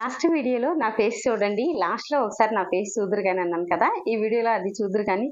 Last వీడియోలో నా face చూడండి. లాస్ట్లో ఒకసారి నా ఫేస్ చూదురు కానీ అన్నాను కదా ఈ వీడియోలో అది చూదురు కానీ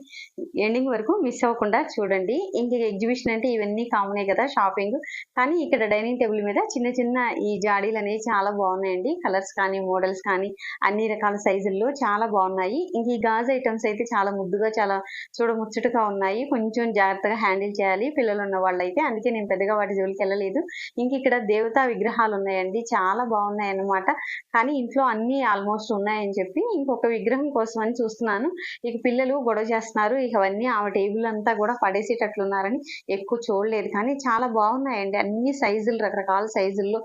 ఎండింగ్ వరకు మిస్ అవ్వకుండా చూడండి. ఇంక ఎగ్జిబిషన్ అంటే ఇవన్నీ కామనే కదా షాపింగ్. కానీ ఇక్కడ డైనింగ్ టేబుల్ మీద చిన్న చిన్న ఈ జాడీలు అనేవి చాలా బాగున్నాయండి. కలర్స్ కానీ మోడల్స్ కానీ అన్ని రకాల సైజుల్లో చాలా బాగున్నాయి. ఇంక ఈ గాజు ఐటమ్స్ అయితే చాలా ముద్దుగా చాలా చూడముచ్చటగా ఉన్నాయి. కొంచెం జాగ్రత్తగా హ్యాండిల్ చేయాలి. పిల్లలు ఉన్న వాళ్ళైతే అందుకే నేను పెద్దగా వాటి జోలికి వెళ్ళలేదు. ఇంక ఇక్కడ దేవతా విగ్రహాలు ఉన్నాయండి. చాలా బాగున్నాయి అన్నమాట. కానీ ఇంట్లో అన్ని ఆల్మోస్ట్ ఉన్నాయని చెప్పి ఇంకొక విగ్రహం కోసం అని చూస్తున్నాను. ఇక పిల్లలు గొడవ చేస్తున్నారు. ఇక అవన్నీ ఆమె టేబుల్ అంతా కూడా పడేసేటట్లున్నారని ఎక్కువ చూడలేదు. కానీ చాలా బాగున్నాయండి. అన్ని సైజులు రకరకాల సైజుల్లో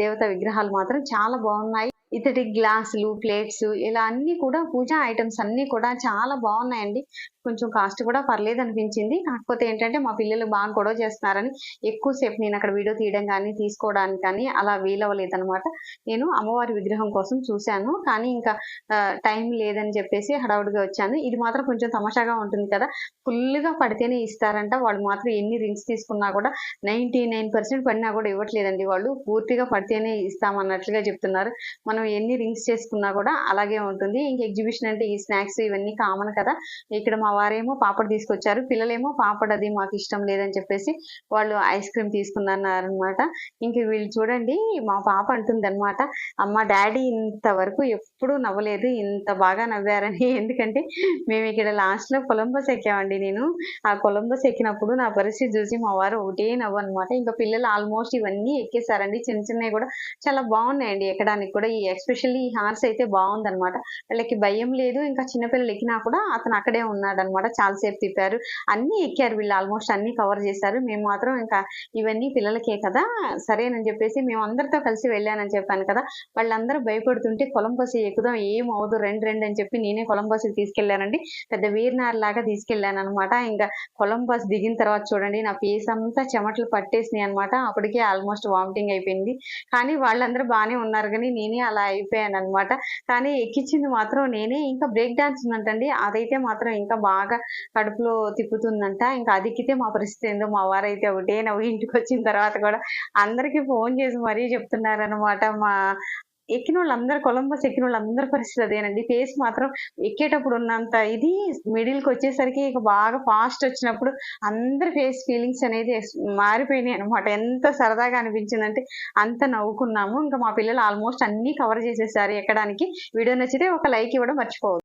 దేవత విగ్రహాలు మాత్రం చాలా బాగున్నాయి. ఇతడి గ్లాసులు ప్లేట్స్ ఇలా అన్ని కూడా పూజా ఐటమ్స్ అన్ని కూడా చాలా బాగున్నాయండి. కొంచెం కాస్ట్ కూడా పర్లేదు అనిపించింది. కాకపోతే ఏంటంటే మా పిల్లలు బాగా గొడవ చేస్తున్నారని ఎక్కువసేపు నేను అక్కడ వీడియో తీయడం కానీ తీసుకోవడానికి కానీ అలా వీలవ్వలేదనమాట నేను అమ్మవారి విగ్రహం కోసం చూశాను. కానీ ఇంకా టైం లేదని చెప్పేసి హడావుడిగా వచ్చాను. ఇది మాత్రం కొంచెం తమాషాగా ఉంటుంది కదా. ఫుల్గా పడితేనే ఇస్తారంట. వాళ్ళు మాత్రం ఎన్ని రింగ్స్ తీసుకున్నా కూడా నైంటీ నైన్ పర్సెంట్ పడినా కూడా ఇవ్వట్లేదండి వాళ్ళు. పూర్తిగా పడితేనే ఇస్తామన్నట్లుగా చెప్తున్నారు. మనం ఎన్ని రింగ్స్ చేసుకున్నా కూడా అలాగే ఉంటుంది. ఇంక ఎగ్జిబిషన్ అంటే ఈ స్నాక్స్ ఇవన్నీ కామన్ కదా. ఇక్కడ మా వారేమో పాపడ్ తీసుకొచ్చారు. పిల్లలేమో పాపడ్ అది మాకు ఇష్టం లేదని చెప్పేసి వాళ్ళు ఐస్ క్రీమ్ తీసుకున్నారనమాట ఇంక వీళ్ళు చూడండి మా పాప అంటుంది అనమాట అమ్మ డాడీ ఇంతవరకు ఎప్పుడూ నవ్వలేదు. ఇంత బాగా నవ్వారని. ఎందుకంటే మేము ఇక్కడ లాస్ట్లో కొలంబస్ ఎక్కామండి నేను. ఆ కొలంబస్ ఎక్కినప్పుడు నా పరిస్థితి చూసి మా వారు ఒకటే నవ్వు అనమాట ఇంకా పిల్లలు ఆల్మోస్ట్ ఇవన్నీ ఎక్కేసారండి చిన్న చిన్నవి కూడా చాలా బాగున్నాయండి ఎక్కడానికి కూడా ఈ ఎస్పెషల్లీ ఈ హార్స్ అయితే బాగుందనమాట వీళ్ళకి భయం లేదు. ఇంకా చిన్నపిల్లలు ఎక్కినా కూడా అతను అక్కడే ఉన్నాడనమాట చాలాసేపు తిప్పారు. అన్నీ ఎక్కారు వీళ్ళు. ఆల్మోస్ట్ అన్ని కవర్ చేశారు. మేము మాత్రం ఇంకా ఇవన్నీ పిల్లలకే కదా. సరేనని చెప్పేసి మేము అందరితో కలిసి వెళ్ళానని చెప్పాను కదా. వాళ్ళందరూ భయపడుతుంటే కొలంబస్ ఎక్కుదాం. ఏం అవదు. రెండు రెండు అని చెప్పి నేనే కొలంబస్ తీసుకెళ్ళానండి. పెద్ద వీరనార్ లాగా తీసుకెళ్ళాను అనమాట ఇంకా కొలంబస్ దిగిన తర్వాత చూడండి నా ఫేస్ అంతా చెమటలు పట్టేసినాయి అనమాట అప్పటికే ఆల్మోస్ట్ వామిటింగ్ అయిపోయింది. కానీ వాళ్ళందరూ బాగానే ఉన్నారు. కానీ నేనే అలా అయిపోయాను అనమాట కానీ ఎక్కించింది మాత్రం నేనే. ఇంకా బ్రేక్ డాన్స్ ఉందంటండి. అదైతే మాత్రం ఇంకా బాగా కడుపులో తిప్పుతుందంట. ఇంకా అది ఎక్కితే మా పరిస్థితి ఏందో మా వారైతే ఒకటే. నవ్వు ఇంటికి వచ్చిన తర్వాత కూడా అందరికీ ఫోన్ చేసి మరీ చెప్తున్నారనమాట మా ఎక్కిన వాళ్ళందరూ కొలంబస్ ఎక్కిన వాళ్ళందరి పరిస్థితి అదేనండి. ఫేస్ మాత్రం ఎక్కేటప్పుడు ఉన్నంత ఇది మిడిల్కి వచ్చేసరికి ఇక బాగా ఫాస్ట్ వచ్చినప్పుడు అందరి ఫేస్ ఫీలింగ్స్ అనేది మారిపోయినాయి అనమాట ఎంత సరదాగా అనిపించిందంటే అంత నవ్వుకున్నాము. ఇంకా మా పిల్లలు ఆల్మోస్ట్ అన్నీ కవర్ చేసేసారు ఎక్కడానికి. వీడియో నచ్చితే ఒక లైక్ ఇవ్వడం మర్చిపోవద్దు.